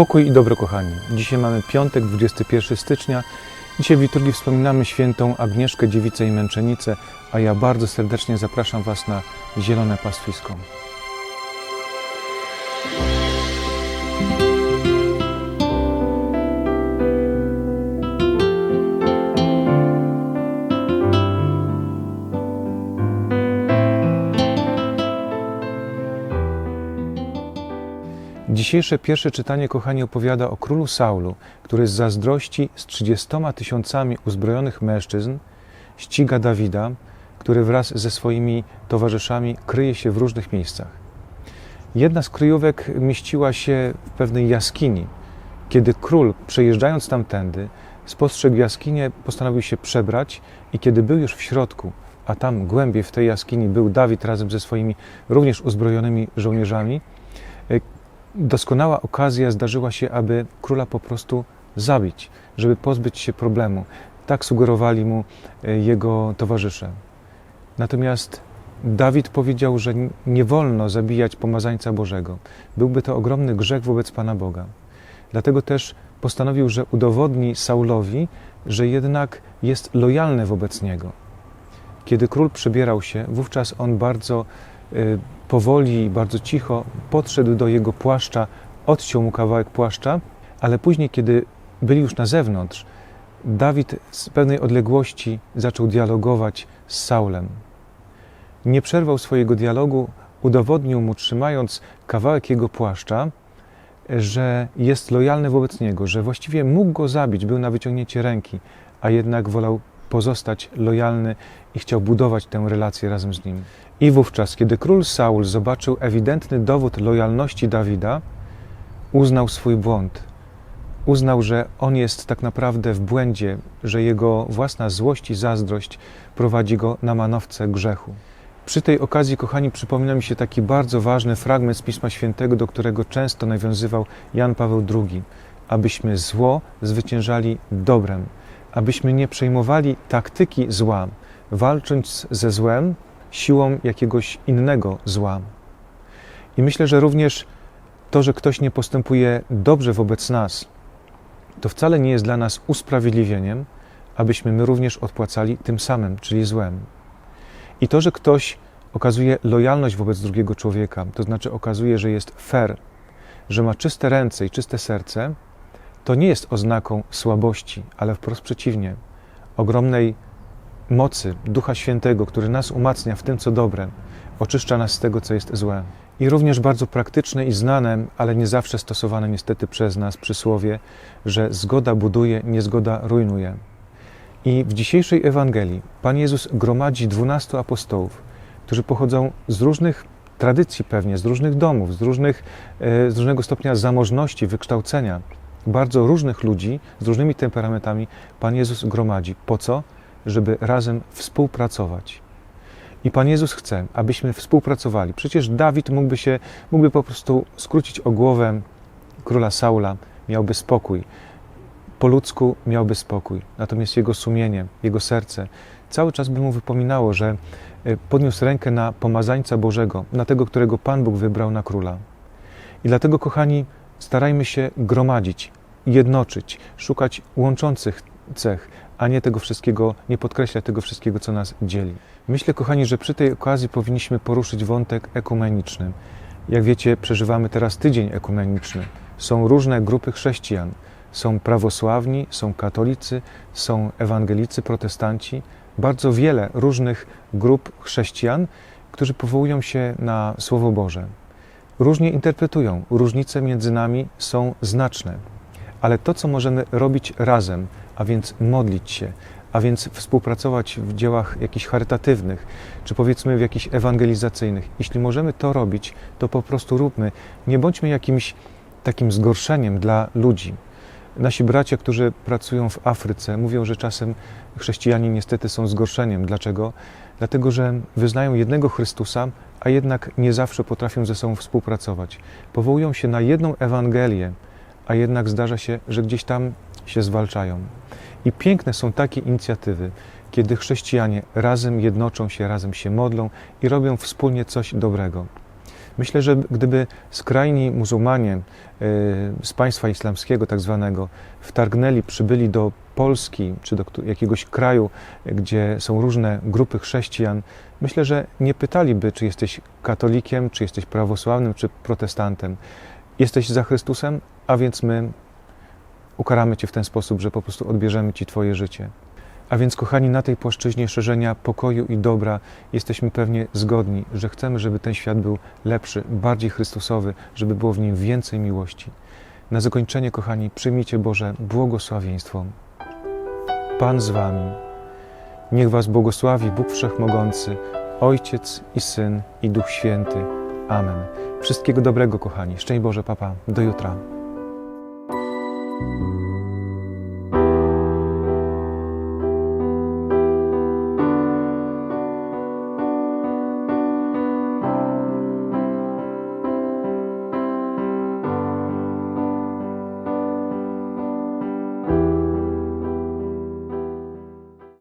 Pokój i dobro, kochani. Dzisiaj mamy piątek, 21 stycznia. Dzisiaj w liturgii wspominamy świętą Agnieszkę, Dziewicę i Męczenicę, a ja bardzo serdecznie zapraszam Was na zielone pastwisko. Dzisiejsze pierwsze czytanie, kochani, opowiada o królu Saulu, który z zazdrości z trzydziestoma tysiącami uzbrojonych mężczyzn ściga Dawida, który wraz ze swoimi towarzyszami kryje się w różnych miejscach. Jedna z kryjówek mieściła się w pewnej jaskini. Kiedy król, przejeżdżając tamtędy, spostrzegł jaskinię, postanowił się przebrać i kiedy był już w środku, a tam głębiej w tej jaskini był Dawid razem ze swoimi również uzbrojonymi żołnierzami, doskonała okazja zdarzyła się, aby króla po prostu zabić, żeby pozbyć się problemu. Tak sugerowali mu e, jego towarzysze. Natomiast Dawid powiedział, że nie wolno zabijać pomazańca Bożego. Byłby to ogromny grzech wobec Pana Boga. Dlatego też postanowił, że udowodni Saulowi, że jednak jest lojalny wobec niego. Kiedy król przebierał się, wówczas on bardzo powoli, bardzo cicho podszedł do jego płaszcza, odciął mu kawałek płaszcza, ale później, kiedy byli już na zewnątrz, Dawid z pewnej odległości zaczął dialogować z Saulem. Nie przerwał swojego dialogu, udowodnił mu, trzymając kawałek jego płaszcza, że jest lojalny wobec niego, że właściwie mógł go zabić, był na wyciągnięcie ręki, a jednak wolał pozostać lojalny i chciał budować tę relację razem z nim. I wówczas, kiedy król Saul zobaczył ewidentny dowód lojalności Dawida, uznał swój błąd. Uznał, że on jest tak naprawdę w błędzie, że jego własna złość i zazdrość prowadzi go na manowce grzechu. Przy tej okazji, kochani, przypomina mi się taki bardzo ważny fragment z Pisma Świętego, do którego często nawiązywał Jan Paweł II, abyśmy zło zwyciężali dobrem, abyśmy nie przejmowali taktyki zła, walcząc ze złem siłą jakiegoś innego zła. I myślę, że również to, że ktoś nie postępuje dobrze wobec nas, to wcale nie jest dla nas usprawiedliwieniem, abyśmy my również odpłacali tym samym, czyli złem. I to, że ktoś okazuje lojalność wobec drugiego człowieka, to znaczy okazuje, że jest fair, że ma czyste ręce i czyste serce, to nie jest oznaką słabości, ale wprost przeciwnie, ogromnej mocy Ducha Świętego, który nas umacnia w tym, co dobre, oczyszcza nas z tego, co jest złe. I również bardzo praktyczne i znane, ale nie zawsze stosowane niestety przez nas przysłowie, że zgoda buduje, niezgoda rujnuje. I w dzisiejszej Ewangelii Pan Jezus gromadzi dwunastu apostołów, którzy pochodzą z różnych tradycji pewnie, z różnych domów, z, różnych, e, z różnego stopnia zamożności, wykształcenia. Bardzo różnych ludzi z różnymi temperamentami Pan Jezus gromadzi. Po co? Żeby razem współpracować. I Pan Jezus chce, abyśmy współpracowali. Przecież Dawid mógłby się, mógłby po prostu skrócić o głowę króla Saula, miałby spokój. Po ludzku miałby spokój. Natomiast jego sumienie, jego serce cały czas by mu wypominało, że e, podniósł rękę na pomazańca Bożego, na tego, którego Pan Bóg wybrał na króla. I dlatego, kochani, starajmy się gromadzić, jednoczyć, szukać łączących cech, a nie tego wszystkiego, nie podkreślać tego wszystkiego, co nas dzieli. Myślę, kochani, że przy tej okazji powinniśmy poruszyć wątek ekumeniczny. Jak wiecie, przeżywamy teraz tydzień ekumeniczny. Są różne grupy chrześcijan. Są prawosławni, są katolicy, są ewangelicy, protestanci. Bardzo wiele różnych grup chrześcijan, którzy powołują się na Słowo Boże. Różnie interpretują, różnice między nami są znaczne, ale to, co możemy robić razem, a więc modlić się, a więc współpracować w dziełach jakichś charytatywnych, czy powiedzmy w jakichś ewangelizacyjnych. Jeśli możemy to robić, to po prostu róbmy. Nie bądźmy jakimś takim zgorszeniem dla ludzi. Nasi bracia, którzy pracują w Afryce, mówią, że czasem chrześcijanie niestety są zgorszeniem. Dlaczego? Dlatego, że wyznają jednego Chrystusa, a jednak nie zawsze potrafią ze sobą współpracować. Powołują się na jedną Ewangelię, a jednak zdarza się, że gdzieś tam się zwalczają. I piękne są takie inicjatywy, kiedy chrześcijanie razem jednoczą się, razem się modlą i robią wspólnie coś dobrego. Myślę, że gdyby skrajni muzułmanie y, z państwa islamskiego, tak zwanego, wtargnęli, przybyli do Polski czy do jakiegoś kraju, gdzie są różne grupy chrześcijan, myślę, że nie pytaliby, czy jesteś katolikiem, czy jesteś prawosławnym, czy protestantem. Jesteś za Chrystusem, a więc my ukaramy Cię w ten sposób, że po prostu odbierzemy Ci Twoje życie. A więc, kochani, na tej płaszczyźnie szerzenia pokoju i dobra jesteśmy pewnie zgodni, że chcemy, żeby ten świat był lepszy, bardziej Chrystusowy, żeby było w nim więcej miłości. Na zakończenie, kochani, przyjmijcie Boże błogosławieństwo. Pan z Wami. Niech Was błogosławi Bóg Wszechmogący, Ojciec i Syn i Duch Święty. Amen. Wszystkiego dobrego, kochani. Szczęść Boże, papa. Do jutra.